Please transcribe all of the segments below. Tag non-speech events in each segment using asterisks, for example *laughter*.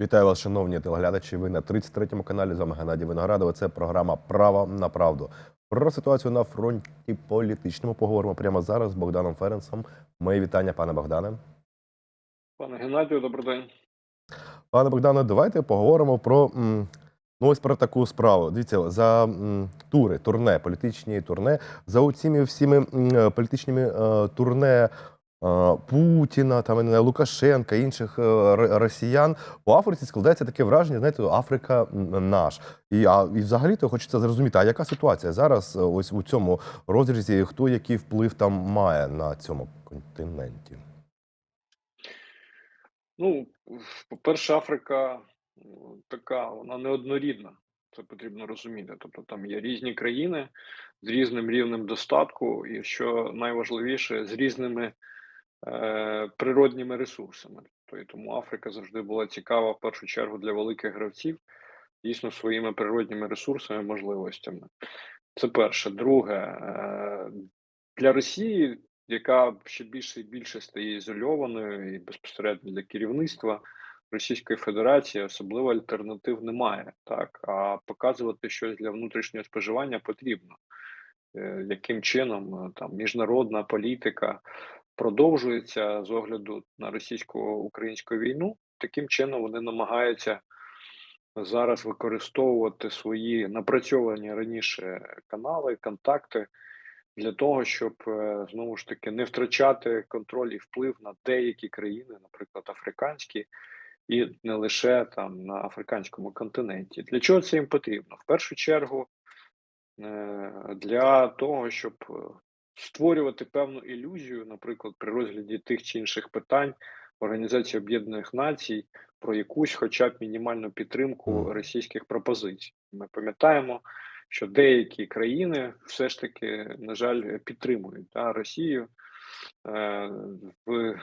Вітаю вас, шановні телеглядачі. Ви на 33-му каналі. З вами Геннадій Виноградов. Це програма Право на правду. Про ситуацію на фронті політичному поговоримо прямо зараз з Богданом Ференсом. Мої вітання, пане Богдане. Пане Геннадію, добрий день. Пане Богдане, давайте поговоримо про ну ось про таку справу. Дивіться, за тури, турне, політичні турне, за цими всіми політичними е, турне. Е, Путіна, там Лукашенка, інших е, росіян у Африці складається таке враження, знаєте, Африка наш. І а і взагалі то хочеться зрозуміти, а яка ситуація зараз е, ось у цьому розрізі, хто який вплив там має на цьому континенті? Ну, по-перше, Африка ну, така, вона неоднорідна. Це потрібно розуміти. Тобто там є різні країни з різним рівнем достатку, і що найважливіше, з різними природніми ресурсами. Тобто, тому Африка завжди була цікава в першу чергу для великих гравців, дійсно своїми природніми ресурсами, можливостями. Це перше. Друге, е, для Росії, яка ще більше і більше стає ізольованою і безпосередньо для керівництва Російської Федерації, особливо альтернатив немає. Так а показувати щось для внутрішнього споживання потрібно. Е, Яким чином е, там міжнародна політика продовжується з огляду на російсько-українську війну, таким чином вони намагаються зараз використовувати свої напрацьовані раніше канали, контакти для того, щоб е, знову ж таки не втрачати контроль і вплив на деякі країни, наприклад, африканські, і не лише там на африканському континенті. Для чого це їм потрібно? В першу чергу е, для того, щоб е, створювати певну ілюзію, наприклад, при розгляді тих чи інших питань Організації Об'єднаних Націй про якусь, хоча б мінімальну підтримку російських пропозицій. Ми пам'ятаємо, що деякі країни все ж таки, на жаль, підтримують да, Росію е, в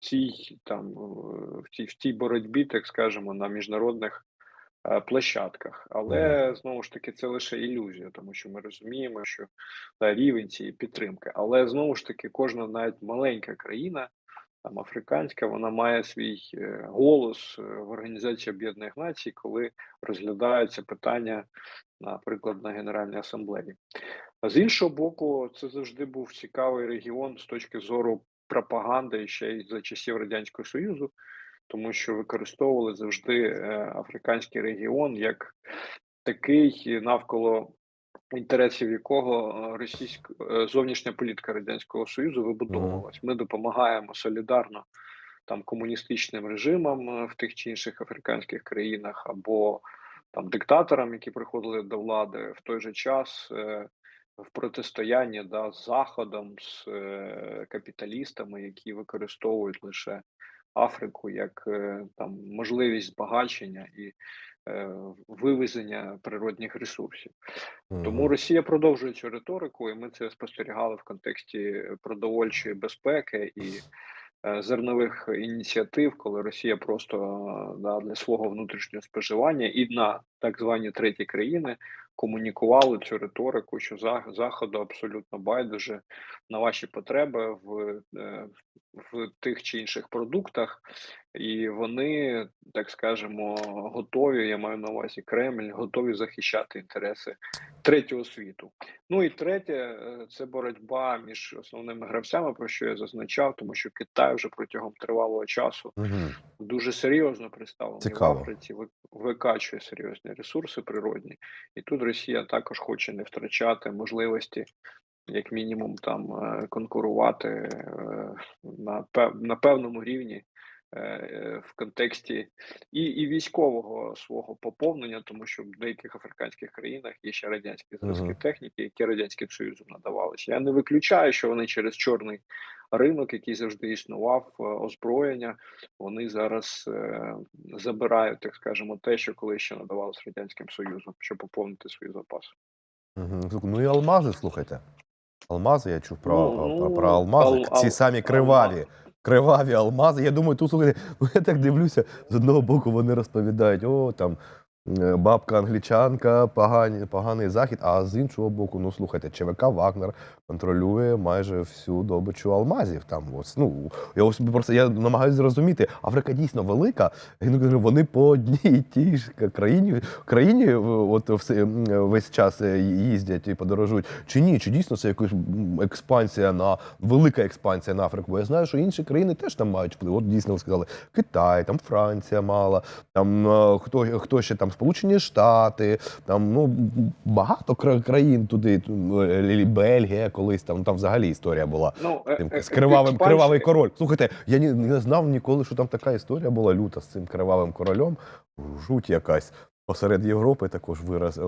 цій там в цій, в цій боротьбі, так скажемо, на міжнародних площадках. Але знову ж таки це лише ілюзія, тому що ми розуміємо, що да, рівень цієї підтримки. Але знову ж таки, кожна навіть маленька країна, там африканська, вона має свій е, голос е, в Організації Об'єднаних Націй, коли розглядаються питання, наприклад, на Генеральній асамблеї. А з іншого боку, це завжди був цікавий регіон з точки зору пропаганди ще й за часів Радянського Союзу, тому що використовували завжди е, африканський регіон як такий, навколо інтересів якого е, російська е, зовнішня політика Радянського Союзу вибудовувалась. Ми допомагаємо солідарно там комуністичним режимам в тих чи інших африканських країнах або там диктаторам, які приходили до влади в той же час. в протистоянні да, з заходом, з е, капіталістами, які використовують лише Африку як е, там можливість збагачення і е, вивезення природних ресурсів. Тому Росія продовжує цю риторику, і ми це спостерігали в контексті продовольчої безпеки і е, зернових ініціатив, коли Росія просто да, для свого внутрішнього споживання і на так звані треті країни комунікували цю риторику, що заходу абсолютно байдуже на ваші потреби в, е, в тих чи інших продуктах, і вони, так скажемо, готові. Я маю на увазі Кремль, готові захищати інтереси третього світу. Ну і третє, е, це боротьба між основними гравцями, про що я зазначав, тому що Китай вже протягом тривалого часу Мгм. дуже серйозно представлений Цікаво. в Африці, викачує серйозні ресурси природні, і тут Росія також хоче не втрачати можливості, як мінімум, там е, конкурувати е, на на певному рівні. Е, е, В контексті і, і військового свого поповнення, тому що в деяких африканських країнах є ще радянські зразки Мгм. техніки, які радянським союзом надавалися. Я не виключаю, що вони через чорний ринок, який завжди існував, е, озброєння, вони зараз е, забирають, так скажемо, те, що колись ще надавалось радянським союзом, щоб поповнити свої запаси. Мгм. Слухай, Ну і алмази, слухайте. Алмази, я чув про, Ну, про, ну, про алмази. ал- Ці самі криваві. Криваві алмази. Я думаю, тут слухайте, *laughs* я так дивлюся, з одного боку вони розповідають, о, там бабка англічанка, погані, поганий захід, а з іншого боку, ну слухайте, ЧВК Вагнер, контролює майже всю добичу алмазів. Там ось ну я ось просто я намагаюся зрозуміти. Африка дійсно велика. Вони по одній і тій ж країні країні от все, весь час е, їздять і подорожують. Чи ні? Чи дійсно це якась експансія на велика експансія на Африку? Бо я знаю, що інші країни теж там мають вплив. От дійсно ви сказали, Китай, там Франція мала, там е, хто, хто ще там Сполучені Штати, там ну багато кра- країн туди, ту- е, Бельгія колись там, там взагалі історія була. Ну, е- Тим, е- з кривавим, кривавий король. Слухайте, я ні- не знав ніколи, що там така історія була люта з цим кривавим королем. Жуть якась. Посеред Європи також вираз, е,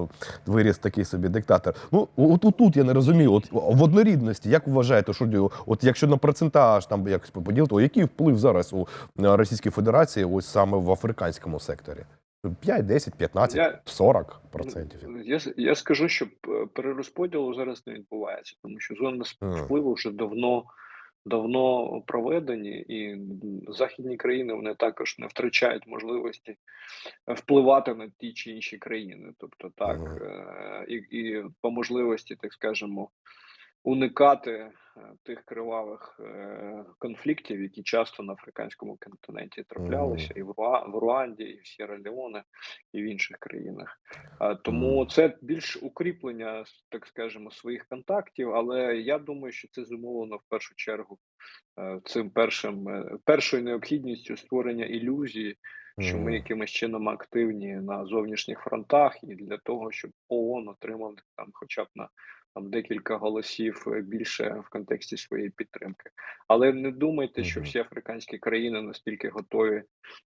виріс такий собі диктатор. Ну, от, от тут я не розумію. От в однорідності, як вважаєте, що от якщо на процентаж там якось поділити, то який вплив зараз у е, Російській Федерації ось саме в африканському секторі? 5, 10, 15, Я- 40 процентів. Я, я скажу, що перерозподілу зараз не відбувається, тому що зони впливу вже давно, давно проведені, і західні країни вони також не втрачають можливості впливати на ті чи інші країни. Тобто, так, е, і, і по можливості, так скажемо, уникати е, тих кривавих е, конфліктів, які часто на африканському континенті траплялися, і в, Руанді, і в Сєра-Леоне, і в інших країнах. А, Тому це більш укріплення, так скажемо, своїх контактів. Але я думаю, що це зумовлено в першу чергу е, цим першим першою необхідністю створення ілюзії, що ми якимось чином активні на зовнішніх фронтах, і для того, щоб ООН отримав там, хоча б на там декілька голосів е, більше в контексті своєї підтримки. Але не думайте, що всі африканські країни настільки готові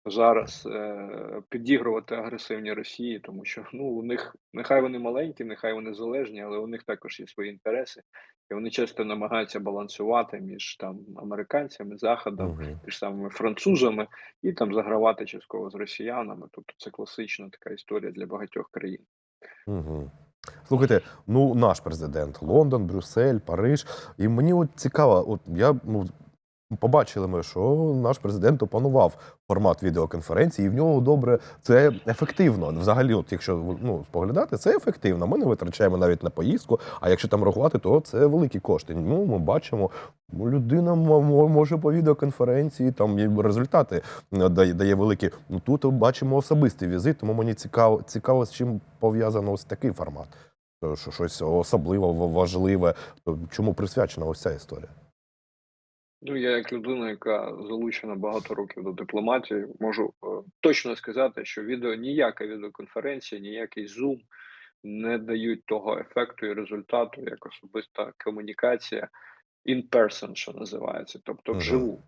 зараз е, підігрувати агресивні Росії, тому що ну у них нехай вони маленькі, нехай вони залежні, але у них також є свої інтереси, і вони часто намагаються балансувати між там американцями, заходом, Мгм. ті ж самими французами, і там загравати частково з росіянами. Тобто це класична така історія для багатьох країн. Угу. Слухайте, ну наш президент Лондон, Брюссель, Париж. І мені от цікаво, от я ну. Побачили ми, що наш президент опанував формат відеоконференції, і в нього добре це ефективно. Взагалі, от якщо ну, споглядати, це ефективно. Ми не витрачаємо навіть на поїздку. А якщо там рахувати, то це великі кошти. Ну, ми бачимо, ну, людина може по відеоконференції, там результати е, дає, дає великі. Ну тут бачимо особистий візит, тому мені цікаво, цікаво, з чим пов'язано ось такий формат. Що- Що щось особливо важливе. Чому присвячена ось ця історія? Ну, я як людина, яка залучена багато років до дипломатії, можу е, точно сказати, що відео ніяка відеоконференція, ніякий зум не дають того ефекту і результату, як особиста комунікація in person, що називається, тобто вживу.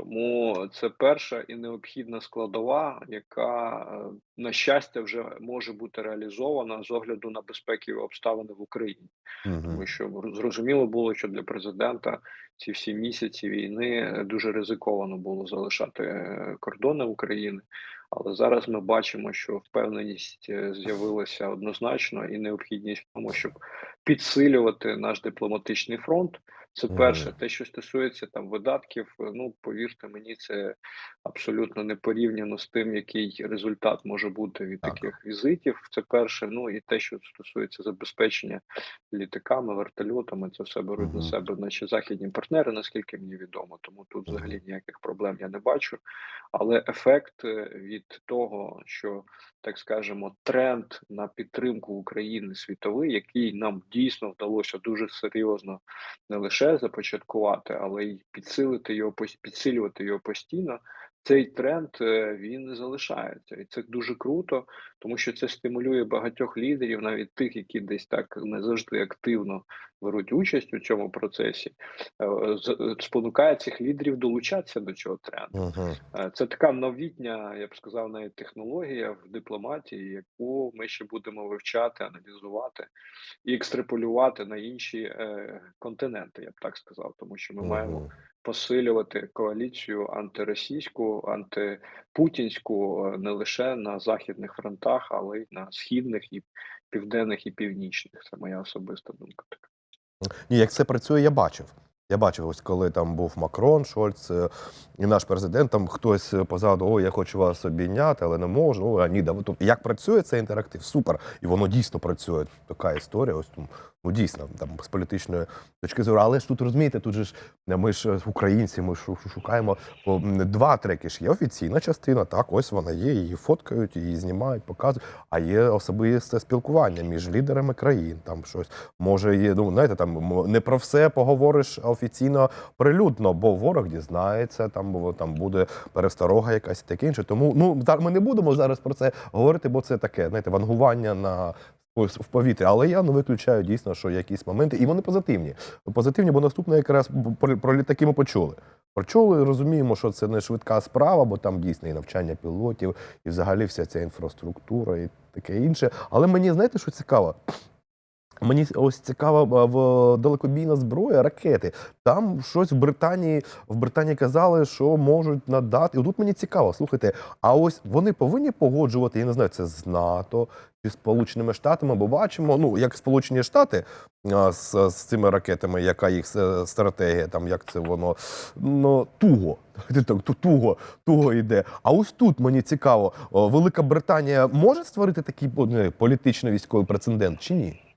Тому це перша і необхідна складова, яка, е, на щастя, вже може бути реалізована з огляду на безпекові обставини в Україні. Тому що зрозуміло було, що для президента ці всі місяці війни е, дуже ризиковано було залишати е, кордони України. Але зараз ми бачимо, що впевненість з'явилася однозначно і необхідність в тому, щоб підсилювати наш дипломатичний фронт. Це перше, те, що стосується там видатків. е, Ну повірте мені, це абсолютно не порівняно з тим, який результат може бути від Так. таких візитів. Це перше. Ну і те, що стосується забезпечення літаками, вертольотами, це все беруть на себе наші західні партнери, наскільки мені відомо. Тому тут взагалі ніяких проблем я не бачу. Але ефект е, від того, що так скажемо, тренд на підтримку України світовий, який нам дійсно вдалося дуже серйозно не лише започаткувати, але й підсилити його підсилювати його постійно. Цей тренд е, він залишається, і це дуже круто, тому що це стимулює багатьох лідерів, навіть тих, які десь так не завжди активно беруть участь у цьому процесі, е, спонукає цих лідерів долучатися до цього тренду. Мгм. Е, Це така новітня, я б сказав, навіть технологія в дипломатії, яку ми ще будемо вивчати, аналізувати і екстраполювати на інші континенти, я б так сказав, тому що ми маємо Мгм. Посилювати коаліцію антиросійську, антипутінську е, не лише на західних фронтах, але й на східних і південних і північних. Це моя особиста думка. така. Ні, як це працює, я бачив. Я бачив, ось коли там був Макрон, Шольц е, і наш президент, там хтось позаду, о, я хочу вас обійняти, але не можу. О, ні, да. тут». Як працює цей інтерактив? Супер. І воно дійсно працює. Така історія. Ось там Ну дійсно, там з політичної точки зору. Але ж тут розумієте, тут же ж е, ми ж е, українці, ми ж шу- шукаємо два треки. ж Є офіційна частина, так, ось вона є, її фоткають, її знімають, показують. А є особисте спілкування між лідерами країн. Там щось може є. Ну знаєте, там не про все поговориш офіційно прилюдно, бо ворог дізнається, там бо там буде пересторога якась таке інше. Тому ну так ми не будемо зараз про це говорити, бо це таке, знаєте, вангування на в повітрі. Але я не виключаю дійсно, що якісь моменти, і вони позитивні. Позитивні, бо наступне якраз про, про літаки ми почули. Почули, розуміємо, що це не швидка справа, бо там дійсно і навчання пілотів, і взагалі вся ця інфраструктура і таке інше. Але мені знаєте, що цікаво? Мені ось цікава в далекобійна зброя, ракети. Там щось в Британії в Британії казали, що можуть надати. І тут мені цікаво, слухайте, а ось вони повинні погоджувати, я не знаю, це з НАТО чи Сполученими Штатами, бо бачимо, ну як Сполучені Штати з, з цими ракетами, яка їх е, стратегія, там як це воно ну, туго. Туго, туго йде. А ось тут мені цікаво, Велика Британія може створити такий о, політично військовий прецедент чи ні?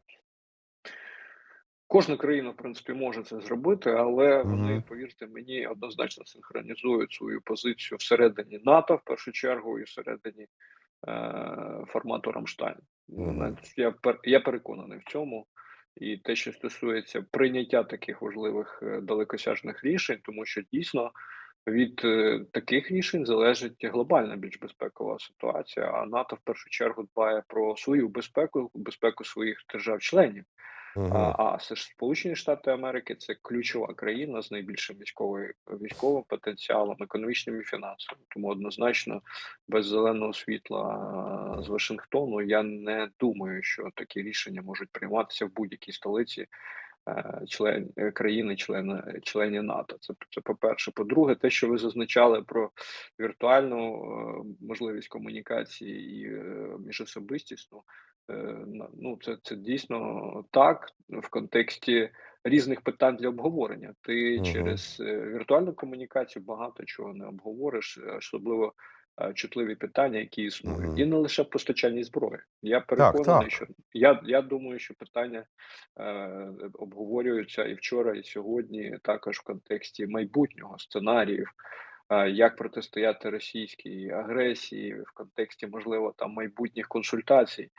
Кожна країна, в принципі, може це зробити, але вони, повірте мені, однозначно синхронізують свою позицію всередині НАТО, в першу чергу, і всередині е, формату Рамштайн. Навіть Я пер- я переконаний в цьому. І те, що стосується прийняття таких важливих е, далекосяжних рішень, тому що дійсно від е, таких рішень залежить глобальна більш безпекова ситуація. А НАТО в першу чергу дбає про свою безпеку, безпеку своїх держав-членів. Мгм. А, а це ж Сполучені Штати Америки це ключова країна з найбільшим військовою військовим потенціалом, економічним і фінансовим. Тому однозначно без зеленого світла з Вашингтону я не думаю, що такі рішення можуть прийматися в будь-якій столиці член е, країни, члени члені НАТО. Це це по-перше. По-друге, те, що ви зазначали про віртуальну е, можливість комунікації і е, міжособистісну. Е, Ну, це, це дійсно так в контексті різних питань для обговорення. Ти Мгм. через е, віртуальну комунікацію багато чого не обговориш, е, особливо е, чутливі питання, які існують, Мгм. і не лише в постачанні зброї. Я переконаний, так. що я, я думаю, що питання е, обговорюються і вчора, і сьогодні, також в контексті майбутнього сценаріїв е, як протистояти російській агресії в контексті, можливо, там майбутніх консультацій,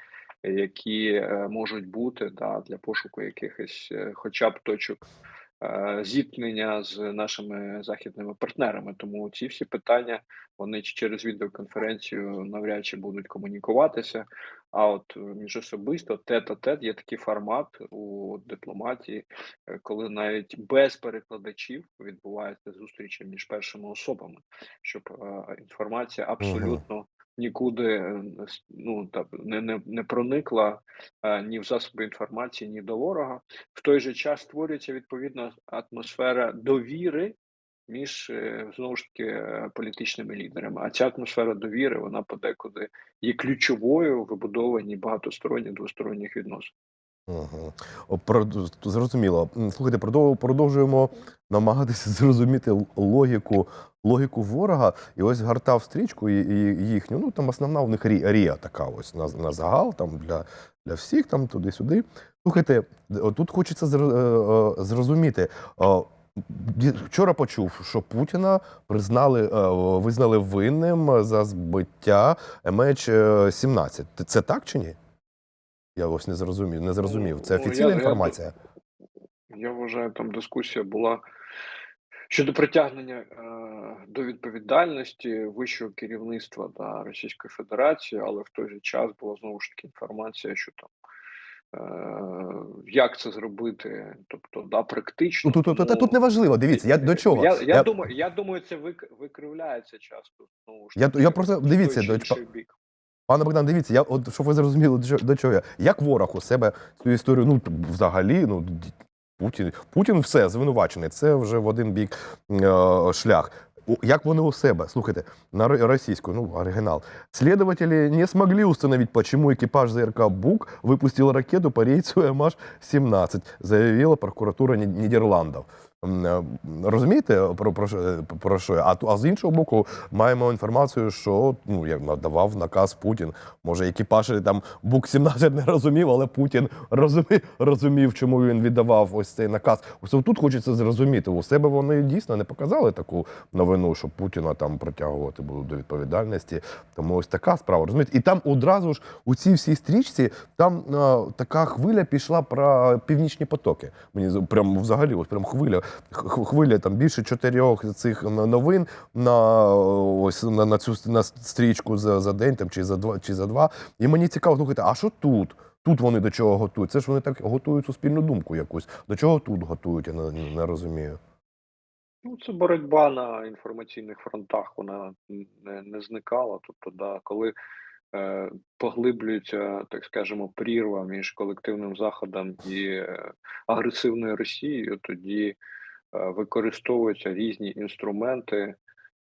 е, які е, можуть бути да, для пошуку якихось, е, хоча б точок е, зіткнення з нашими західними партнерами. Тому ці всі питання вони через відеоконференцію навряд чи будуть комунікуватися. А от е, міжособисто тет-а-тет є такий формат у дипломатії, е, коли навіть без перекладачів відбуваються зустрічі між першими особами, щоб е, інформація абсолютно нікуди е, ну, та, не, не, не проникла е, ні в засоби інформації, ні до ворога. В той же час створюється відповідна атмосфера довіри між е, знову ж таки політичними лідерами. А ця атмосфера довіри вона подекуди є ключовою в вибудованні багатосторонніх двосторонніх відносин. Угу. Зрозуміло. Слухайте, продов- продовжуємо намагатися *laughs* зрозуміти логіку, логіку ворога. І ось гартав стрічку і, їхню. Ну там основна у них рі- рія така ось на, на загал, там для, для всіх, там туди-сюди. Слухайте, тут хочеться е, зрозуміти. Вчора почув, що Путіна признали, е, визнали винним за збиття MH17. Це так чи ні? Я ось не зрозумів. Не зрозумів. Це Ну, офіційна я- я- інформація. Я вважаю, там дискусія була щодо притягнення е, до відповідальності вищого керівництва да, Російської Федерації, але в той же час була знову ж таки інформація, що там. е, Як це зробити? Тобто, да, практично. Ну, тут, тут, тут не важливо. Дивіться, я до чого. Я, я, думаю, я думаю, це вик, викривляється часто. Знову ж Я- я просто- дивіться, до- бік. Пане Богдан, дивіться, я от щоб ви зрозуміли, до чого- до чого я. Як ворог у себе цю історію, ну взагалі, ну Путін, Путін все звинувачений. Це вже в один бік е, шлях. Як вони у себе? Слухайте, на ро- російську, ну, оригінал. Следователи не смогли установить, почему экипаж ЗРК «Бук» выпустил ракету по рейсу МH-17, заявила прокуратура Ни- Нидерландов. Е, Розумієте, про, про, що- про що? я? А, а з іншого боку, маємо інформацію, що ну, як надавав наказ Путін. Може, екіпаж там Бук 17 не розумів, але Путін розумів, розумів, чому він віддавав ось цей наказ. Ось тут хочеться зрозуміти. У себе вони дійсно не показали таку новину, що Путіна там притягувати будуть до відповідальності. Тому ось така справа. Розумієте? І там одразу ж у цій всій стрічці там е, така хвиля пішла про північні потоки. Мені прям взагалі, ось прям хвиля. Хвиля там більше чотирьох цих новин на ось на, на цю на стрічку за, за день там чи за два чи за два. І мені цікаво слухайте, а що тут? Тут вони до чого готують? Це ж вони так готують суспільну думку якусь. До чого тут готують? Я не, не розумію. Ну, це боротьба на інформаційних фронтах, вона не, не зникала. Тобто, да, коли е, поглиблюється, так скажемо, прірва між колективним заходом і е, агресивною Росією, тоді використовуються різні інструменти е,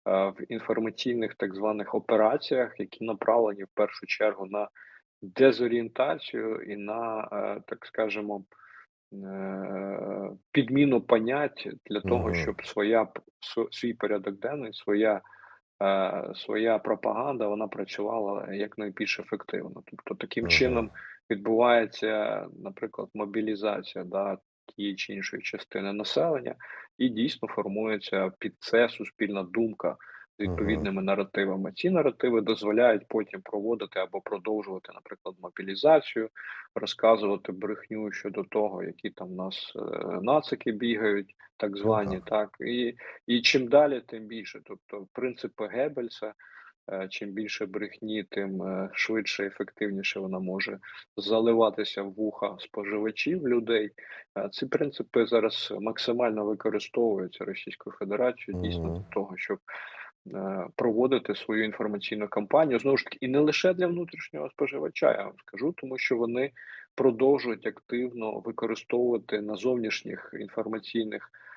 в інформаційних так званих операціях, які направлені в першу чергу на дезорієнтацію і на, е, так скажемо, е, підміну понять для того, щоб своя свій порядок денний, своя, е, своя пропаганда вона працювала якнайбільш ефективно. Тобто таким чином відбувається, наприклад, мобілізація да, тієї чи іншої частини населення, і дійсно формується під це суспільна думка з відповідними наративами. Ці наративи дозволяють потім проводити або продовжувати, наприклад, мобілізацію, розказувати брехню щодо того, які там в нас е, нацики бігають, так звані, так і, і чим далі, тим більше. Тобто, принципи Геббельса, чим більше брехні, тим е, швидше, ефективніше вона може заливатися в вуха споживачів людей. Е, Ці принципи зараз максимально використовуються Російською Федерацією дійсно Мгм. для того, щоб е, проводити свою інформаційну кампанію знову ж таки і не лише для внутрішнього споживача, я вам скажу, тому що вони продовжують активно використовувати на зовнішніх інформаційних е,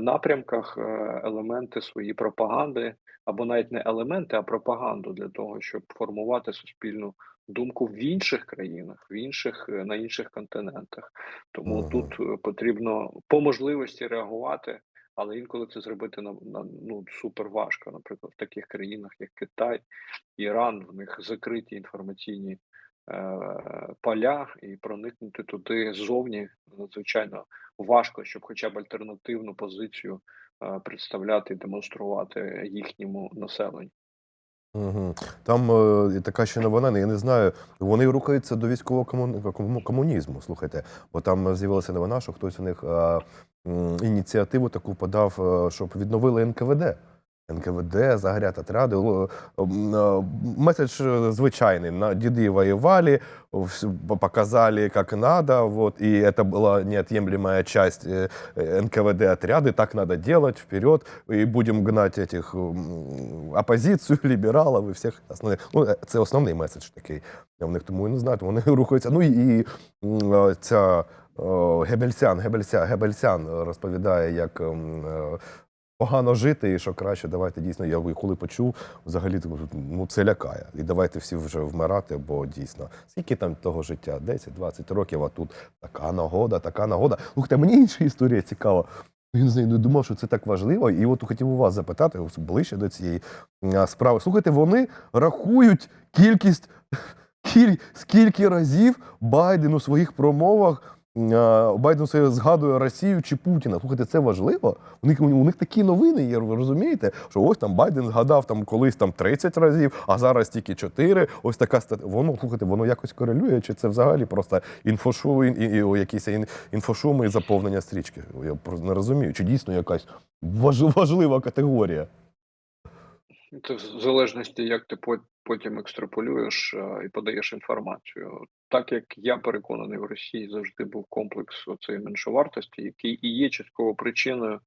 напрямках е, елементи своєї пропаганди, або навіть не елементи, а пропаганду для того, щоб формувати суспільну думку в інших країнах, в інших е, на інших континентах. Тому Мгм. тут е, потрібно по можливості реагувати. Але інколи це зробити на, на ну супер важко. Наприклад, в таких країнах, як Китай, Іран, в них закриті інформаційні е, поля, і проникнути туди ззовні надзвичайно важко, щоб хоча б альтернативну позицію е, представляти і демонструвати їхньому населенню. Угу. Там е, така ще новина, я не знаю. Вони рухаються до військового кому- комунізму. Слухайте, бо там з'явилася новина, що хтось у них е, м, ініціативу таку подав, е, щоб відновили НКВД. НКВД, загорят отряди. Л- м, е, Меседж е, звичайний. На деды воевали, вс- показали, как надо, вот, и это была неотъемлемая часть э, э, НКВД отряды, так надо делать, вперед, и будем гнать этих м, опозицію, *laughs* лібералів і всіх основних. Ну, е, це основний меседж такий. Я в них тому і не знаю, вони *laughs* рухаються. Ну і, і м, е, ця е, Гебельсян, Гебелься, Гебельсян розповідає, як ем, е, погано жити, і що краще, давайте дійсно. Я коли почув, взагалі ну це лякає. І давайте всі вже вмирати, бо дійсно, скільки там того життя? 10-20 років, а тут така нагода, така нагода. Слухайте, мені інша історія цікава. Не знаю, не думав, що це так важливо. І от хотів у вас запитати ближче до цієї справи. Слухайте, вони рахують кількість, кіль, скільки разів Байден у своїх промовах. Байден своє згадує Росію чи Путіна. Слухайте, це важливо. У них, у них такі новини є, ви розумієте? Що ось там Байден згадав там колись там 30 разів, а зараз тільки 4. Ось така стат... Воно, слухайте, воно якось корелює, чи це взагалі просто інфошу, і, і, і, якісь ін, інфошуми і заповнення стрічки. Я не розумію, чи дійсно якась важ, важлива категорія. Це в залежності, як ти потім екстраполюєш е, і подаєш інформацію. Так як я переконаний, в Росії завжди був комплекс цієї меншовартості, який і є частково причиною е,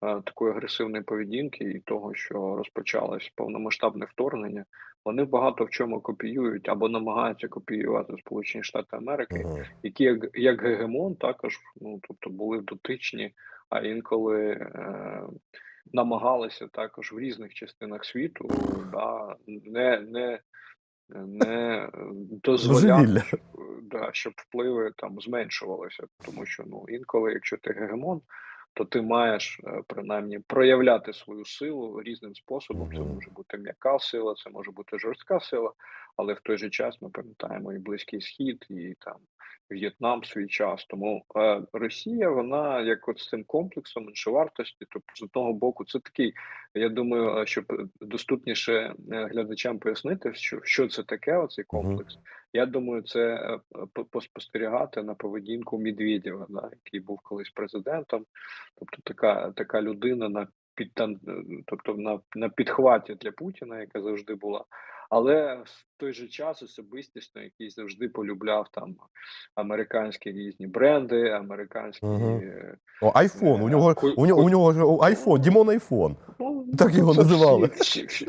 такої агресивної поведінки і того, що розпочалось повномасштабне вторгнення. Вони багато в чому копіюють або намагаються копіювати Сполучені Штати Америки, Угу. які як, як гегемон також ну тобто були дотичні, а інколи е, намагалися також в різних частинах світу да, не, не, не дозволяти, да, щоб впливи там зменшувалися. Тому що ну інколи, якщо ти гегемон, то ти маєш е, принаймні проявляти свою силу різним способом. Це може бути м'яка сила, це може бути жорстка сила, але в той же час ми пам'ятаємо і Близький Схід, і там В'єтнам свій час. Тому е, Росія, вона як от з цим комплексом меншовартості, тобто з одного боку, це такий, я думаю, е, щоб е, доступніше глядачам пояснити, що, що це таке, оцей комплекс. Я думаю, це е, поспостерігати на поведінку Медведєва, да, який був колись президентом. Тобто така, така людина на під тобто на, на підхваті для Путіна, яка завжди була. Але той же час особистісно, який завжди полюбляв там американські різні бренди, американські е, О, айфон. У Е, нього, ку- у нього, у нього ж айфон, Дімон айфон. Ну, Так його це називали. Всі, всі,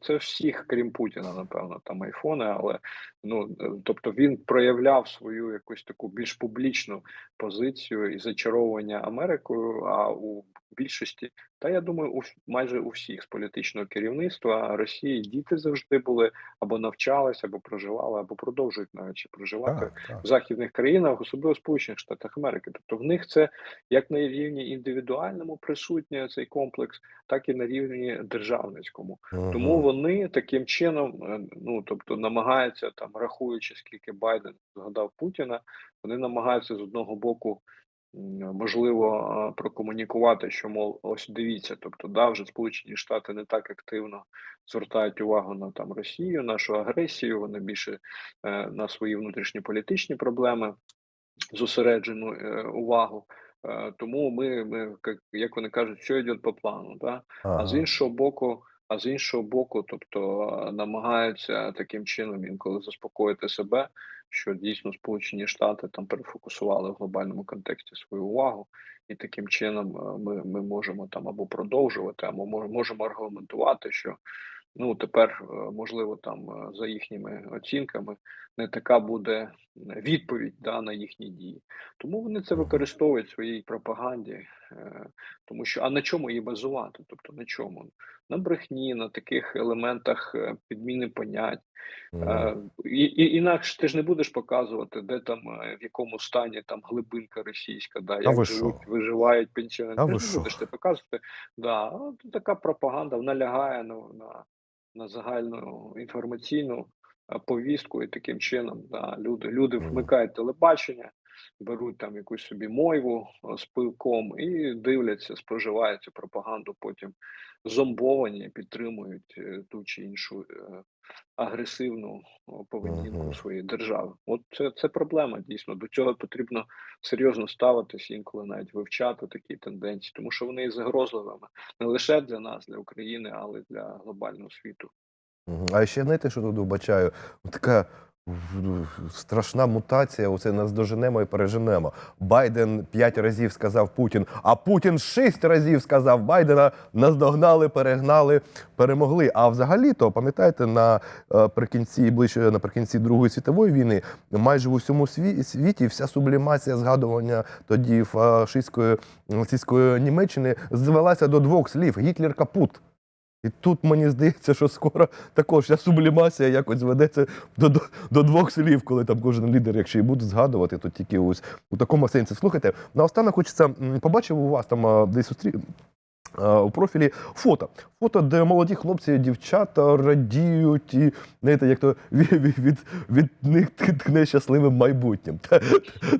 це всіх, крім Путіна, напевно, там айфони, але ну е, тобто він проявляв свою якусь таку більш публічну позицію і зачаровування Америкою. А у більшості, та я думаю, у майже у всіх з політичного керівництва Росії діти завжди були або навчалися, або проживали, або продовжують навіть проживати Так, так. в західних країнах, особливо в Сполучених Штатах Америки. Тобто в них це як на рівні індивідуальному присутній цей комплекс, так і на рівні державницькому. Тому вони таким чином, е, ну тобто, намагаються там, рахуючи скільки Байден згадав Путіна, вони намагаються з одного боку. Можливо, е, прокомунікувати, що мов ось дивіться, тобто, да, вже Сполучені Штати не так активно звертають увагу на там Росію, нашу агресію. Вони більше е, на свої внутрішні політичні проблеми зосереджену е, увагу. Е, тому ми, ми як, вони кажуть, все йде по плану. Да? А з іншого боку, а з іншого боку, тобто е, намагаються таким чином інколи заспокоїти себе, що дійсно Сполучені Штати там перефокусували в глобальному контексті свою увагу, і таким чином е, ми, ми можемо там або продовжувати, або можемо аргументувати, що ну тепер е, можливо там е, за їхніми оцінками не така буде відповідь да, на їхні дії. Тому вони це використовують в своїй пропаганді, е, тому що а на чому її базувати? Тобто на чому? На брехні, на таких елементах підміни понять. Мгм. Е, і, і інакше ти ж не будеш показувати, де там в якому стані там глибинка російська, да, як ви живуть, виживають пенсіонери. Ти ви ж не будеш це показувати. Да, така пропаганда вона лягає на, на, на загальну інформаційну повістку, і таким чином да, люди, люди вмикають телебачення, беруть там якусь собі мойву е, з пивком і дивляться, споживають цю пропаганду, потім зомбовані, підтримують е, ту чи іншу е, агресивну поведінку своєї держави. От це, це проблема дійсно. До цього потрібно серйозно ставитись, інколи навіть вивчати такі тенденції, тому що вони є загрозливими не лише для нас, для України, але й для глобального світу. А ще знаєте, що тут вбачаю? Така страшна мутація. Оце нас доженемо і переженемо. Байден п'ять разів сказав Путін, а Путін шість разів сказав Байдена. Наздогнали, перегнали, перемогли. А взагалі-то, пам'ятаєте, на е, ближче наприкінці Другої світової війни, майже в усьому сві- світі вся сублімація згадування тоді фашистської нацистської Німеччини звелася до двох слів: Гітлер капут. І тут мені здається, що скоро також ця сублімація якось зведеться до, до, до двох слів, коли там кожен лідер, якщо і буде згадувати, то тільки ось у такому сенсі. Слухайте, наостанок хочеться побачив у вас там десь устрі... а, у профілі фото. Фото, де молоді хлопці і дівчата радіють і знаєте, як то від, від, від, них ткне щасливим майбутнім. Та,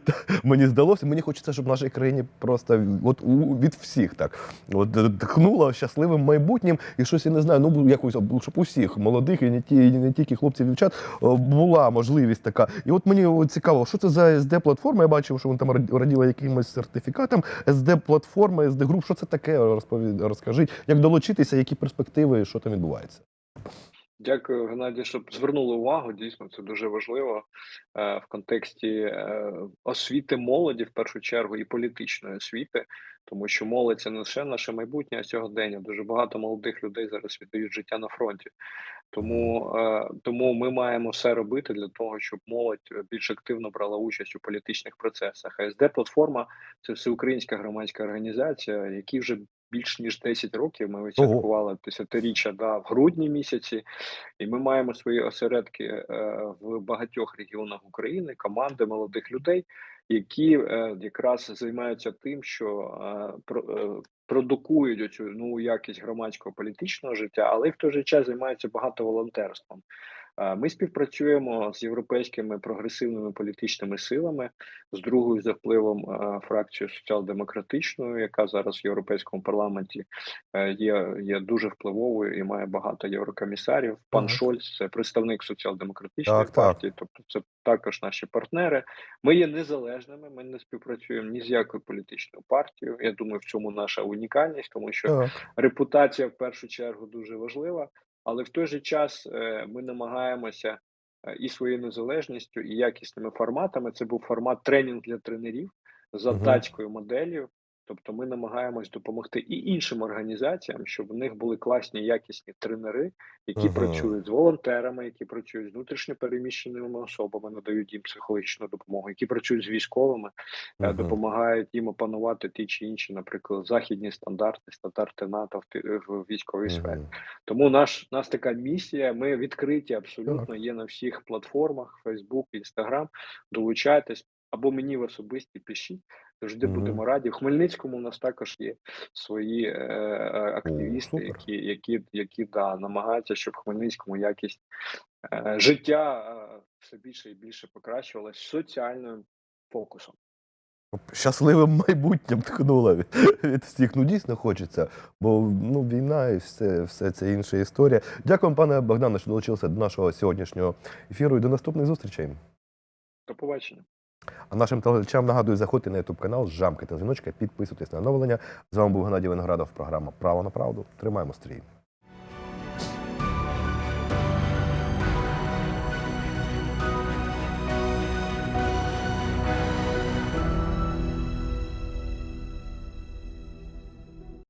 та, мені здалося, мені хочеться, щоб в нашій країні просто от у, від всіх так от е, тхнуло щасливим майбутнім, і щось я не знаю. Ну якось щоб усіх молодих і не ті, і не тільки хлопців, дівчат е, була можливість така. І от мені цікаво, що це за sd платформа. Я бачив, що вони там раді- раділи якимось сертифікатом. sd платформа, sd груп. Що це таке? Розпові... Розкажіть, як долучитися, які перспективи, що там відбувається? Дякую, Геннадій, щоб звернули увагу. Дійсно, це дуже важливо е, в контексті е, освіти молоді, в першу чергу, і політичної освіти, тому що молодь це не лише наше майбутнє, а сьогодення. Дуже багато молодих людей зараз віддають життя на фронті. Тому, е, тому ми маємо все робити для того, щоб молодь більш активно брала участь у політичних процесах. АСД платформа це всеукраїнська громадська організація, які вже більш ніж 10 років ми відсвяткували десятиріччя да, в грудні місяці, і ми маємо свої осередки е, в багатьох регіонах України, команди молодих людей, які е, якраз займаються тим, що е, про- е, продукують оцю нову якість громадського політичного життя, але в той же час займаються багато волонтерством. Ми співпрацюємо з європейськими прогресивними політичними силами, з другою за впливом фракцією соціал-демократичною, яка зараз в європейському парламенті е, є, є дуже впливовою і має багато єврокомісарів. Пан Так. Шольц це представник соціал-демократичної Так, так. партії, тобто це також наші партнери. Ми є незалежними. Ми не співпрацюємо ні з якою політичною партією. Я думаю, в цьому наша унікальність, тому що Так. репутація в першу чергу дуже важлива, але в той же час е, ми намагаємося е, і своєю незалежністю, і якісними форматами. Це був формат тренінг для тренерів за датською моделлю. Тобто ми намагаємось допомогти і іншим організаціям, щоб в них були класні якісні тренери, які Мгм. працюють з волонтерами, які працюють з внутрішньо переміщеними особами, надають їм психологічну допомогу, які працюють з військовими, е, Мгм. допомагають їм опанувати ті чи інші, наприклад, західні стандарти, стандарти НАТО в, військовій сфері. Тому наш нас така місія. Ми відкриті абсолютно. Є на всіх платформах: Facebook, Instagram. Долучайтесь або мені в особисті пишіть. Завжди Мгм. будемо раді. В Хмельницькому у нас також є свої е, активісти, супер. які, які, які да, намагаються, щоб в Хмельницькому якість е, життя е, все більше і більше покращувалась соціальним фокусом. Щасливим майбутнім ткнула від, від всіх. Ну дійсно хочеться, бо ну, війна і все, все це інша історія. Дякую, пане Богдане, що долучилися до нашого сьогоднішнього ефіру і до наступних зустрічей. До побачення. А нашим телеглядачам нагадую, заходьте на YouTube канал, жамкайте дзвіночка, підписуйтесь на оновлення. З вами був Геннадій Виноградов, програма Право на правду. Тримаємо стрій.